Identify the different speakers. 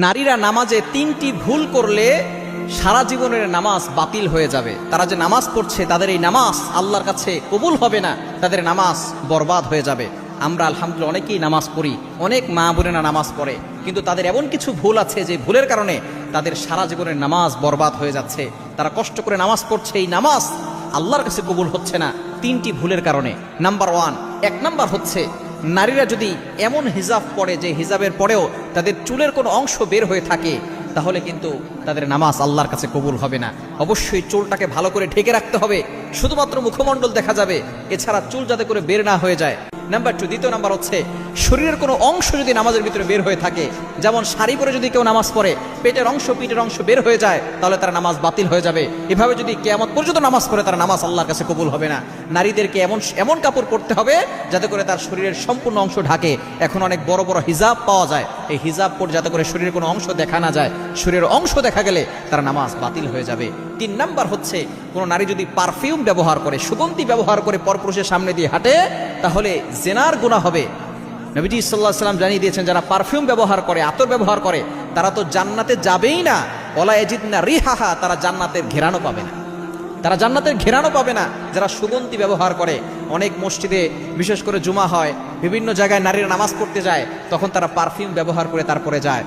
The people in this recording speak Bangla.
Speaker 1: নারীরা নামাজে তিনটি ভুল করলে সারা জীবনের নামাজ বাতিল হয়ে যাবে। তারা যে নামাজ পড়ছে, তাদের এই নামাজ আল্লাহর কাছে কবুল হবে না, তাদের নামাজ বরবাদ হয়ে যাবে। আমরা আলহামদুলিল্লাহ অনেকেই নামাজ পড়ি, অনেক মা বোনেরা নামাজ পড়ে, কিন্তু তাদের এমন কিছু ভুল আছে যে ভুলের কারণে তাদের সারা জীবনের নামাজ বরবাদ হয়ে যাচ্ছে। তারা কষ্ট করে নামাজ পড়ছে, এই নামাজ আল্লাহর কাছে কবুল হচ্ছে না, তিনটি ভুলের কারণে। নাম্বার ওয়ান, এক নাম্বার হচ্ছে নারীরা যদি এমন হিজাব পড়ে যে হিজাবের পরেও তাদের চুলের কোনো অংশ বের হয়ে থাকে, তাহলে কিন্তু তাদের নামাজ আল্লাহর কাছে কবুল হবে না। অবশ্যই চুলটাকে ভালো করে ঢেকে রাখতে হবে। শুধুমাত্র মুখমণ্ডল দেখা যাবে। এছাড়া চুল যাতে করে বের না হয়ে যায়। নাম্বার টু দ্বিতীয় নাম্বার হচ্ছে, শরীরের কোনো অংশ যদি নামাজের ভিতরে বের হয়ে থাকে, যেমন শাড়ি পরে যদি কেউ নামাজ পড়ে, পেটের অংশ, পিঠের অংশ বের হয়ে যায়, তাহলে তার নামাজ বাতিল হয়ে যাবে। এভাবে যদি কেয়ামত পর্যন্ত নামাজ পড়ে, তার নামাজ আল্লাহর কাছে কবুল হবে না। নারীদেরকে এমন এমন কাপড় পরতে হবে, যাতে করে তার শরীরের সম্পূর্ণ অংশ ঢাকে। এখন অনেক বড় বড় হিজাব পাওয়া যায়। এই হিজাব পর যাতে করে শরীরের কোনো অংশ দেখা না যায়, শরীরের অংশ দেখা গেলে তার নামাজ বাতিল হয়ে যাবে। তিন নাম্বার হচ্ছে, কোনো নারী যদি পারফিউম ব্যবহার করে, সুগন্ধি ব্যবহার করে পরপুরুষের সামনে দিয়ে হাঁটে তাহলে জেনার গুণা হবে। নবীজি সাল্লাহ সাল্লাম জানিয়ে দিয়েছেন, যারা পারফিউম ব্যবহার করে, আতর ব্যবহার করে, তারা তো জান্নাতে যাবেই না। ওলা এজিদ না রিহাহা, তারা জান্নাতের ঘেরানো পাবে না। তারা জান্নাতের ঘেরানো পাবে না। যারা সুগন্ধি ব্যবহার করে, অনেক মসজিদে, বিশেষ করে জুমা হয়, বিভিন্ন জায়গায় নারীরা নামাজ পড়তে যায়, তখন তারা পারফিউম ব্যবহার করে তারপরে যায়।